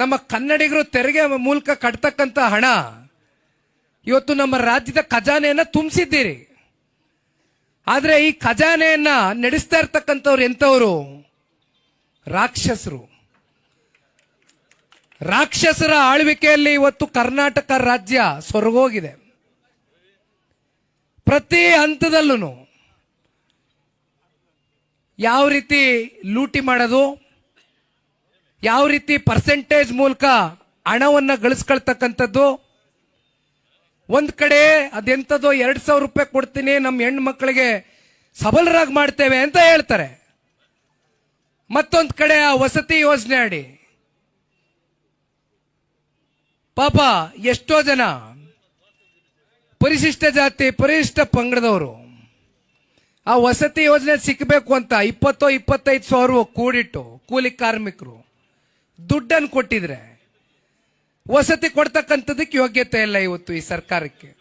ನಮ್ಮ ಕನ್ನಡಿಗರು ತೆರಿಗೆ ಮೂಲಕ ಕಟ್ತಕ್ಕಂಥ ಹಣ, ಇವತ್ತು ನಮ್ಮ ರಾಜ್ಯದ ಖಜಾನೆಯನ್ನ ತುಂಬಿಸಿದ್ದೀರಿ. ಆದ್ರೆ ಈ ಖಜಾನೆಯನ್ನ ನಡೆಸ್ತಾ ಇರ್ತಕ್ಕಂಥವ್ರು ಎಂತವರು ರಾಕ್ಷಸರು. ರಾಕ್ಷಸರ ಆಳ್ವಿಕೆಯಲ್ಲಿ ಇವತ್ತು ಕರ್ನಾಟಕ ರಾಜ್ಯ ಸೊರಗೋಗಿದೆ. ಪ್ರತಿ ಹಂತದಲ್ಲೂ ಯಾವ ರೀತಿ ಲೂಟಿ ಮಾಡೋದು? ಯಾವ ರೀತಿ ಪರ್ಸೆಂಟೇಜ್ ಮೂಲಕ ಹಣವನ್ನ ಗಳಿಸ್ಕೊಳ್ತಕ್ಕಂಥದ್ದು? ಒಂದ್ ಕಡೆ ಅದೆಂತದೋ ಎರಡ್ ಸಾವಿರ ರೂಪಾಯಿ ಕೊಡ್ತೀನಿ ನಮ್ಮ ಹೆಣ್ಣು ಮಕ್ಕಳಿಗೆ ಸಬಲರಾಗಿ ಮಾಡ್ತೇವೆ ಅಂತ ಹೇಳ್ತಾರೆ. ಮತ್ತೊಂದ್ ಕಡೆ ಆ ವಸತಿ ಯೋಜನೆ ಅಡಿ. ಪಾಪ ಎಷ್ಟೋ ಜನ ಪರಿಶಿಷ್ಟ ಜಾತಿ, ಪರಿಶಿಷ್ಟ ಪಂಗಡದವರು ಆ ವಸತಿ ಯೋಜನೆ ಸಿಕ್ಕಬೇಕು ಅಂತ ಇಪ್ಪತ್ತೋ ಇಪ್ಪತ್ತೈದು ಸಾವಿರ ಕೂಡಿಟ್ಟು ಕೂಲಿ ಕಾರ್ಮಿಕರು. ದುಡ್ಡನ್ನು ಕೊಟ್ಟಿದ್ರೆ ವಸತಿ ಕೊಡ್ತಕ್ಕಂಥದಕ್ಕೆ ಯೋಗ್ಯತೆ ಇಲ್ಲ ಇವತ್ತು ಈ ಸರ್ಕಾರಕ್ಕೆ.